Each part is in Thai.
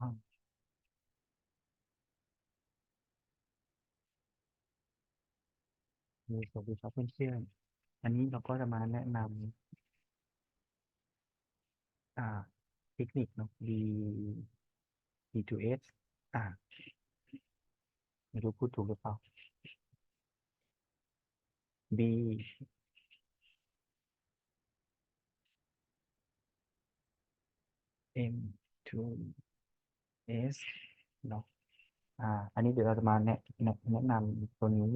อ่ามีสวัสดีครับเพื่อนๆอันนี้เราก็จะมาแนะนำอ่าเทคนิคเนาะ B B2S อ่าไม่รู้พูดถูกหรือเปล่า B M 2 S เนาะอ่า อันนี้เดี๋ยวเราจะมาแนะแนะแนะนำตัวนี้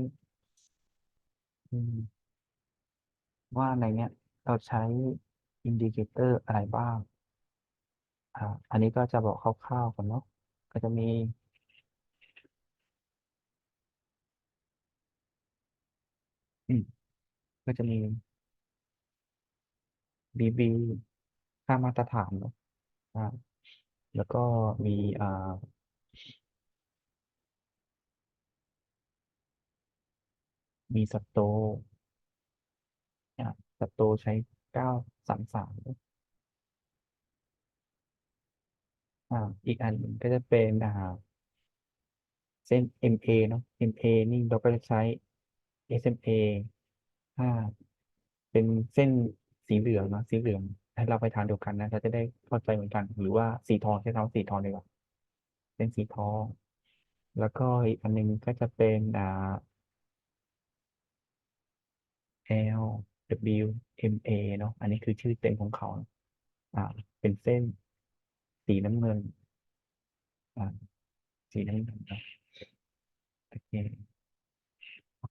ว่าในเนี้ยเราใช้อินดิเคเตอร์อะไรบ้าง อ่า อันนี้ก็จะบอกคร่าวๆก่อนเนาะ ก็จะมี อืม ก็จะมี BB ค่ามาตรฐานเนาะ อ่าแล้วก็มีอ่ามีสโตร์อ่าสโตร์ใช้เก้าสามสามอ่าอีกอันหนึ่งก็จะเป็นอ่าเส้น MA เนาะ MA นี่เราก็จะใช้ SMA ห้าเป็นเส้นสีเหลืองเนาะสีเหลือง ให้เราไปทางเดียวกันนะเราจะได้เข้าใจเหมือนกัน หรือว่าสีทองใช้คำว่าสีทองดีกว่าเป็นสีทอง แล้วก็อีกอันหนึงก็จะเป็นอ่า L W M A เนาะอันนี้คือชื่อเต็มของเขาอ่า เป็นเส้นสีน้ำเงินอ่าสีน้ำเงินนะโอเค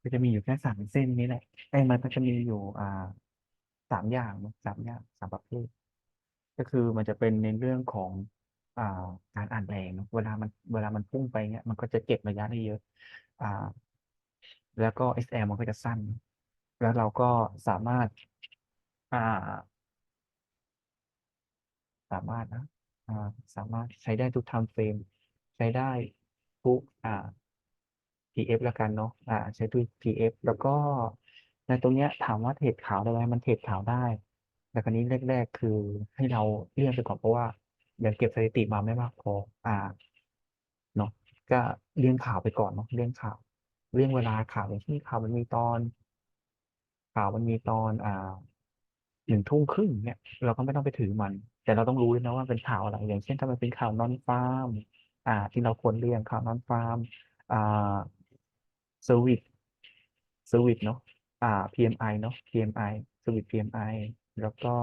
ก็จะมีอยู่แค่สามเส้นนี้แหละไอ้มันก็จะมีอยู่อ่า สามอย่างสามอย่างสามประเภท ก็คือมันจะเป็นในเรื่องของอ่าการอ่านแรงเวลามันเวลามันพุ่งไปเงี้ยมันก็จะเก็บระยะได้เยอะ อ่า แล้วก็ SL มันก็จะสั้น แล้วเราก็สามารถ อ่า สามารถนะอ่าสามารถใช้ได้ทุก time frame ใช้ได้ทุกอ่า PF แล้วกันเนาะอ่า ใช้ทุก PF แล้วก็ ในตรงเนี้ยถามว่าเทรดขาวได้ไหมมันเทรดขาวได้ แต่คราวนี้แรก ๆ คือให้เราเลื่อนไปก่อนเพราะว่ายังเก็บสถิติมาไม่มากพอ อ่าเนาะก็เลื่อนข่าวไปก่อนเนาะเลื่อนข่าวเลื่อนเวลาข่าวอย่างเช่นข่าวมันมีตอน ข่าวมันมีตอนอ่าหนึ่งทุ่มครึ่งเนี่ย เราก็ไม่ต้องไปถือมัน แต่เราต้องรู้ด้วยนะว่าเป็นข่าวอะไร อย่างเช่นถ้ามันเป็นข่าวนอนฟาร์มอ่า ที่เราควรเลี่ยงข่าวนอนฟาร์มอ่าเซอร์วิสเซอร์วิสเนาะ อ่า PMI เนาะ PMI เซอร์วิส PMI แล้วก็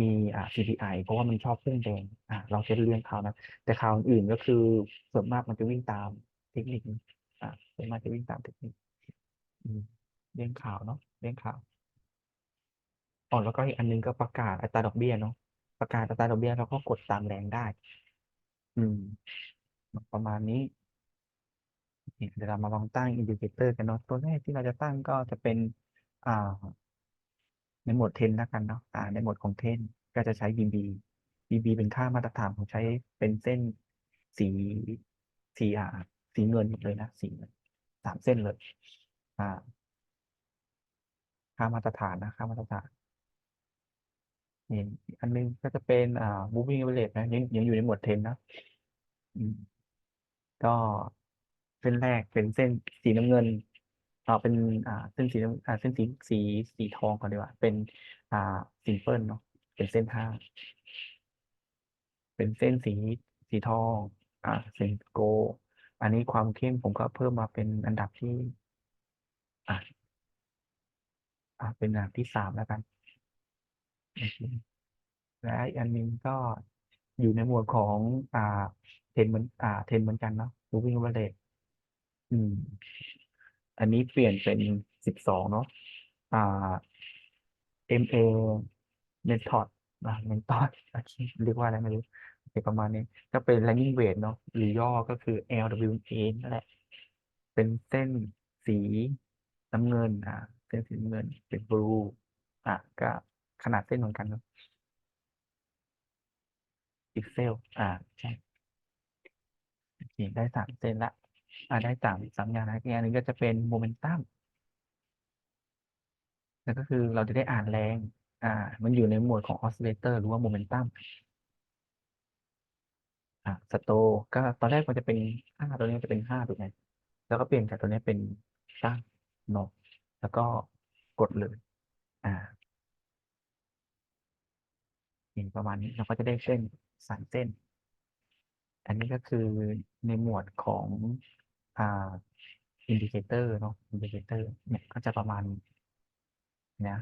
มีอ่า CPI เพราะว่ามันชอบพุ่งแดงอ่าเราจะเลี่ยงข่าวนะ แต่ข่าวอื่นก็คือส่วนมากมันจะวิ่งตามเทคนิคอ่าส่วนมากจะวิ่งตามเทคนิคเลี่ยงข่าวเนาะเลี่ยงข่าวอ๋อแล้วก็อีกอันหนึ่งก็ประกาศอัตราดอกเบี้ยเนาะประกาศอัตราดอกเบี้ยเราก็กดตามแรงได้ อืม ประมาณนี้ เดี๋ยวเรามาลองตั้งอินดิเคเตอร์กันเนาะตัวแรกที่เราจะตั้งก็จะเป็นอ่าในโหมดเทนแล้วกันเนาะอ่าในโหมดของเทนก็จะใช้ BB BB เป็นค่ามาตรฐานของใช้เป็นเส้นสีสีอ่าสีเงินหมดเลยนะสีเงินสามเส้นเลยอ่าค่ามาตรฐานนะค่ามาตรฐานนี่อันหนึงก็จะเป็นอ่า moving average นะยังยังอยู่ในหมวดเทนนะอืมก็ เส้นแรกเป็นเส้นสีน้ำเงินเอาเป็นอ่าเส้นสีน้ำอ่าเส้นสีสีสีทองก่อนดีกว่า เป็นอ่า simple เนาะเป็นเส้นห้าเป็นเส้นสีสีทองอ่าเส้นโกลด์อันนี้ความเข้มผมก็เพิ่มมาเป็นอันดับที่อ่าอ่าเป็นอันดับที่สามแล้วกันและอีกอันนึงก็อยู่ในหมวดของอ่าเทนเหมือนอ่าเทนเหมือนกันเนาะ moving average อืม อันนี้เปลี่ยนเป็นสิบสองเนาะ อ่า MA method อ่า method โอเคเรียกว่าอะไรไม่รู้โอเคประมาณนี้ ก็เป็น lagging weight เนาะ หรือย่อก็คือ LWA นั่นแหละ เป็นเส้นสีน้ำเงิน อ่า เส้นสีน้ำเงิน เป็น blue อะ ก็ขนาดเส้นเหมือนกันเนาะพิกเซล อ่า ใช่โอเคได้สามเส้นละ อ่าได้สามสามอย่างนะอีกอย่างหนึ่งก็จะเป็นโมเมนตัมนั่นก็คือเราจะได้อ่านแรง อ่า มันอยู่ในหมวดของออสซิเลเตอร์หรือว่าโมเมนตัมอะสโตก็ตอนแรกมันจะเป็นห้าตัวนี้จะเป็นห้าถูกไหมแล้วก็เปลี่ยนจากตัวนี้เป็นตั้งนกแล้วก็กดเลย อ่านี่ประมาณนี้เราก็จะได้เส้นสามเส้น อันนี้ก็คือในหมวดของ อ่าอินดิเคเตอร์เนาะอินดิเคเตอร์เนี่ยก็จะประมาณนี้นะ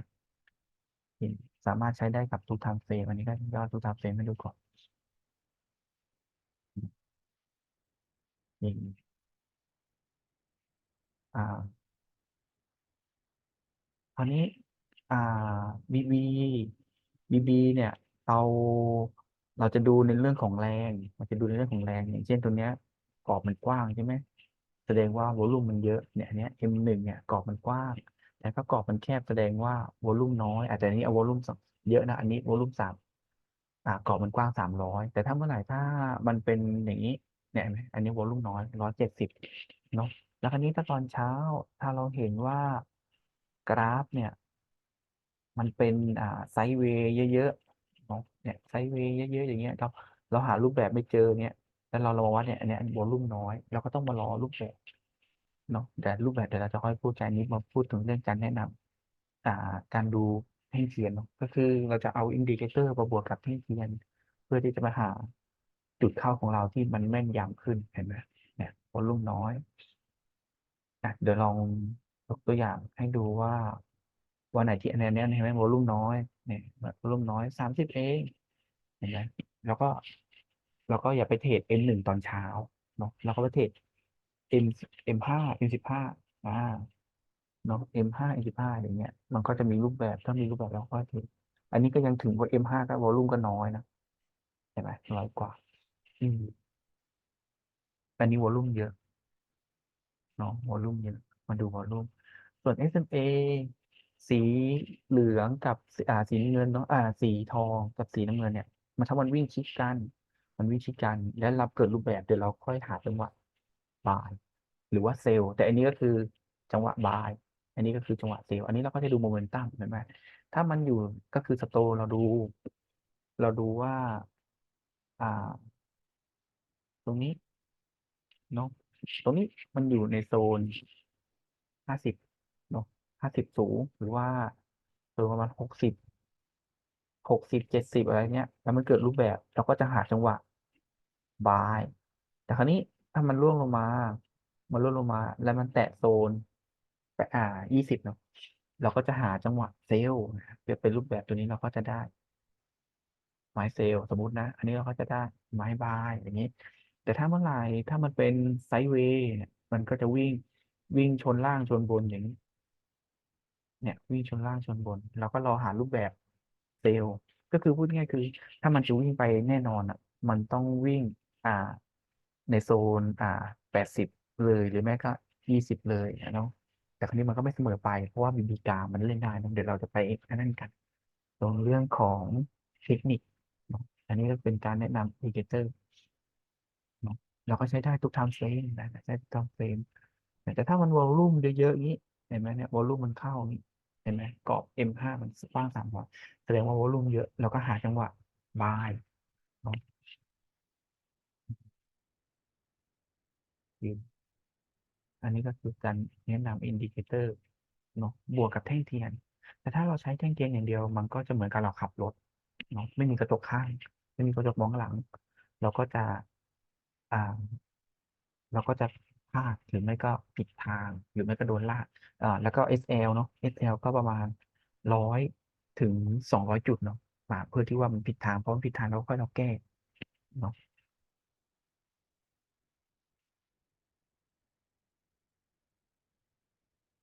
สามารถใช้ได้กับทุกไทม์เฟรมอันนี้ก็ย่อทุกไทม์เฟรมให้ดูก่อนนี่อ่าคราวนี้อ่าบีบีบีบีเนี่ย เราเราจะดูในเรื่องของแรง มันจะดูในเรื่องของแรง อย่างเช่นตัวเนี้ยกรอบมันกว้างใช่ไหม แสดงว่าวอลลุ่มมันเยอะเนี่ยอันนี้ M หนึ่งเนี่ยกรอบมันกว้างแต่ถ้ากรอบมันแคบแสดงว่าวอลลุ่มน้อย อาจจะนี้เอาวอลลุ่มเยอะนะอันนี้วอลลุ่มสามอ่ากรอบมันกว้างสามร้อยแต่ถ้าเมื่อไหร่ถ้ามันเป็นอย่างนี้เนี่ยไหมอันนี้วอลลุ่มน้อยร้อยเจ็ดสิบเนาะแล้วคราวนี้ถ้าตอนเช้าถ้าเราเห็นว่ากราฟเนี่ย มันเป็นอ่าไซด์เวย์เยอะๆเนาะเนี่ยไซด์เวย์เยอะๆอย่างเงี้ยเราเราหารูปแบบไม่เจอเนี่ย แล้วเราเราวัดเนี่ยอันนี้วอลลุ่มน้อยเราก็ต้องมารอรูปแบบเนาะแต่รูปแบบเดี๋ยวเราจะค่อยพูดกันนี้มาพูดถึงเรื่องการแนะนำอ่า การดูแท่งเทียนเนาะก็คือเราจะเอาอินดิเคเตอร์มาบวกกับแท่งเทียน เพื่อที่จะมาหาจุดเข้าของเราที่มันแม่นยำขึ้นเห็นไหมเนี่ยวอลลุ่มน้อยอะเดี๋ยวลองยกตัวอย่างให้ดูว่าวันไหนที่อันเนี้ยเห็นไหมวอลลุ่มน้อยเนี่ย วอลลุ่มน้อยสามสิบเองเห็นไหมแล้วก็ เราก็อย่าไปเทรด M หนึ่งตอนเช้าเนาะเราก็ไปเทรด M M ห้า M สิบห้าอ่าเนาะ M ห้า M สิบห้าอย่างเงี้ย มันก็จะมีรูปแบบถ้ามีรูปแบบเราก็เทรดอันนี้ก็ยังถึงว่า M ห้าก็วอลลุ่มก็น้อยนะเห็นไหมน้อยกว่า อืมอันนี้วอลลุ่มเยอะเนาะวอลลุ่มเยอะมาดูวอลลุ่มส่วน SMA สีเหลืองกับสีอ่าสีน้ำเงินเนาะอ่า สีทองกับสีน้ำเงินเนี่ย มันถ้ามันวิ่งชิดกัน มันวิ่งชิดกันแล้วเราเกิดรูปแบบเดี๋ยวเราค่อยหาจังหวะบาย หรือว่าเซลล์ แต่อันนี้ก็คือจังหวะบาย อันนี้ก็คือจังหวะเซลล์ อันนี้เราก็จะดูโมเมนตัมเห็นไหมถ้ามันอยู่ก็คือสโตเราดู เราดูว่า อ่า ตรงนี้เนาะตรงนี้มันอยู่ในโซนห้าสิบเนาะห้าสิบสูง หรือว่าโซนประมาณหกสิบหกสิบเจ็ดสิบอะไรเนี้ย แล้วมันเกิดรูปแบบ เราก็จะหาจังหวะ บายแต่คราวนี้ถ้ามันร่วงลงมา มันร่วงลงมา แล้วมันแตะโซนแปอ่ายี่สิบเนาะเราก็จะหาจังหวะเซลล์นะเป็นรูปแบบตัวนี้เราก็จะได้ไม้เซลล์สมมตินะ อันนี้เราก็จะได้ไม้บายอย่างนี้ แต่ถ้าเมื่อไหร่ถ้ามันเป็นไซด์เวย์มันก็จะวิ่งวิ่งชนล่างชนบนอย่างนี้ เนี่ย วิ่งชนล่างชนบน เราก็รอหารูปแบบเซลล์ก็คือพูดง่ายคือ ถ้ามันจะวิ่งไปแน่นอนอะ มันต้องวิ่ง อ่า ในโซนอ่าแปดสิบเลยหรือแม้ก็ยี่สิบเลยเนาะแต่ครั้นี้มันก็ไม่เสมอไปเพราะว่าบีบีกามันเล่นได้นะเดี๋ยวเราจะไปอันนั้นกัน ตรงเรื่องของเทคนิคเนาะอันนี้ก็เป็นการแนะนำอินดิเคเตอร์เนาะเราก็ใช้ได้ทุกไทม์เฟรมนะใช้ทุกไทม์เฟรมแต่ถ้ามันวอลลุ่มเยอะๆอย่างนี้เห็นไหมเนี่ยวอลลุ่มมันเข้านี่เห็นไหมกรอบ M5 มันกว้างสามร้อยแสดงว่าวอลลุ่มเยอะเราก็หาจังหวะบายเนาะ อันนี้ก็คือการแนะนำอินดิเคเตอร์เนาะบวกกับแท่งเทียน แต่ถ้าเราใช้แท่งเทียนอย่างเดียว มันก็จะเหมือนกับเราขับรถเนาะไม่มีกระจกข้าง ไม่มีกระจกมองหลัง เราก็จะอ่าเราก็จะพลาดหรือไม่ก็ผิดทาง หรือไม่ก็โดนลากอ่าแล้วก็ SL เนาะ SL ก็ประมาณร้อยถึงสองร้อยจุดเนาะเพื่อที่ว่ามันผิดทางเพราะมันผิดทางเราค่อยเราแก้เนาะ